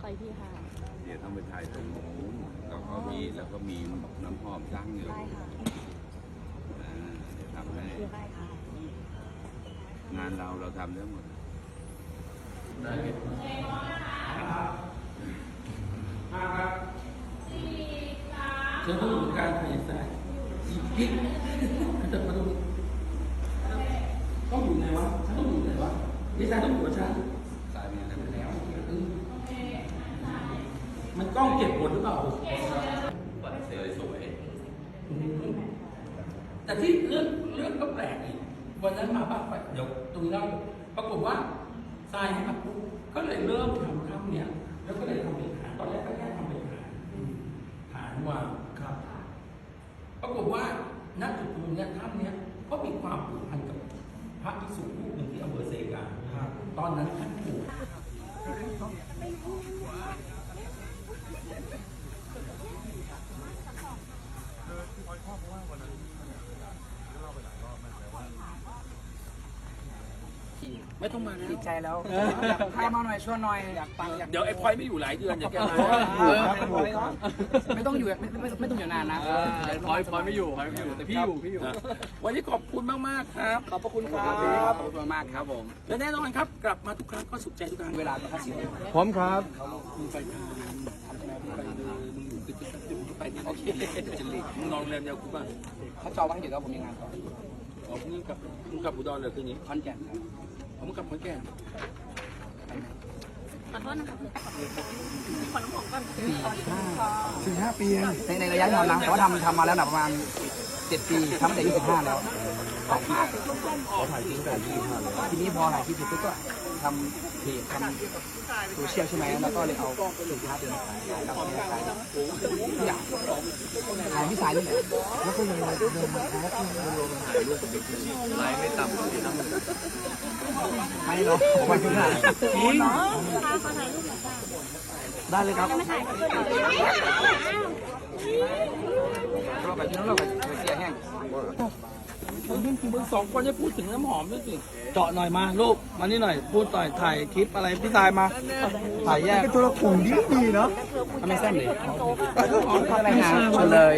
ไปที่ค่ะเดี๋ยวต้องไปถ่ายตรงนู้นแล้วก็มีแล้วก็มีน้ำหอมตั้งอยู่ได้ค่ะอ่าเดี๋ยวทำให้คือได้ค่ะงานเราเราทำได้หมดเธอต้องอยู่การเปลี่ยนสาย อีกกิ๊กเธอมาดูต้องอยู่ไหนวะฉันต้องอยู่ไหนวะดีไซน์ต้องอยู่กับฉันสายนี้นะแล้วอืมมันกล้องเก็บหมดหรือเปล่าเซลล์สวยอืมแต่ที่เรื่องเรื่องก็แปลกอีก วันนั้นมาบ้านไปเดี๋ยวตรงนี้เล่าปรากฏว่าทรายให้มาปุ๊บก็เลยเริ่มทำถ้ำเนี่ย ว่าณจุดตรงนี้ท่านเนี้ยก็มีความผูกพันกับพระภิกษุรูปหนึ่งที่อำเภอเซกาตอนนั้นท่านผูก ไม่ต้องมานะดีใจแล้วอยากพามาหน่อยชวนหน่อยอยากฟังอยากเดี๋ยวไอ้พลอยไม่อยู่หลายเดือนอย่าแกมาเออไม่ต้องอยู่ไม่ไม่ไม่ต้องอยู่นานนะพลอยพลอยไม่อยู่พลอยไม่อยู่แต่พี่อยู่พี่อยู่ วันนี้ขอบคุณมากๆครับ ขอบพระคุณครับขอบคุณมากครับผมและแน่นอนครับกลับมาทุกครั้งก็สุขใจทุกครั้งเวลาก็ทักษิณพร้อมครับมึงไปทานทำใช่ไหมมึงไปเดินมึงอยู่ตึกตึกตึกตึกไปนี่โอเคจะหลีกมึงนอนโรงแรมเดียวกูป่ะเขาจองไว้ให้เดี๋ยวก็ผมมีงานต่ออ๋อพรุ่งนี้กลับมึงกลับอุดรเลยคืนนี้คอนแก่นครับ ผมกลับขอนแก่นขอโทษนะคะขอน้ำหอมก่อนสี่ห้าปีในในระยะยาวนะแต่ว่าทำทำมาแล้วนะประมาณเจ็ดปีทำตั้งแต่ยี่สิบห้าแล้วทีนี้พอถ่ายคลิปเสร็จปุ๊บก็ทำเพจทำโซเชียลใช่ไหมแล้วก็เลยเอาสินค้าตัวนี้ขายขายขายทุกอย่าง ขายพี่สายนี่แหละแล้วก็เลยเดินมาขายที่โรงถ่ายรูปไลฟ์ไม่ต่ำกว่าที่นั่งไม่เนาะขอบคุณค่ะอ๋อพาเขาถ่ายรูปหน่อยจ้าได้เลยครับไม่ถ่ายรูปด้วยเหรอเราแบบนี้เราไปเสียแห้ง มึงสองคนจะพูดถึงน้ำหอมด้วยสิเจาะหน่อยมาลูกมานี่หน่อยพูดต่อยถ่ายคลิปอะไรพี่ทายมาถ่ายแยกเป็นตัวละครดีดีเนาะทำไมเส้นเลยอะไรนะชนเลย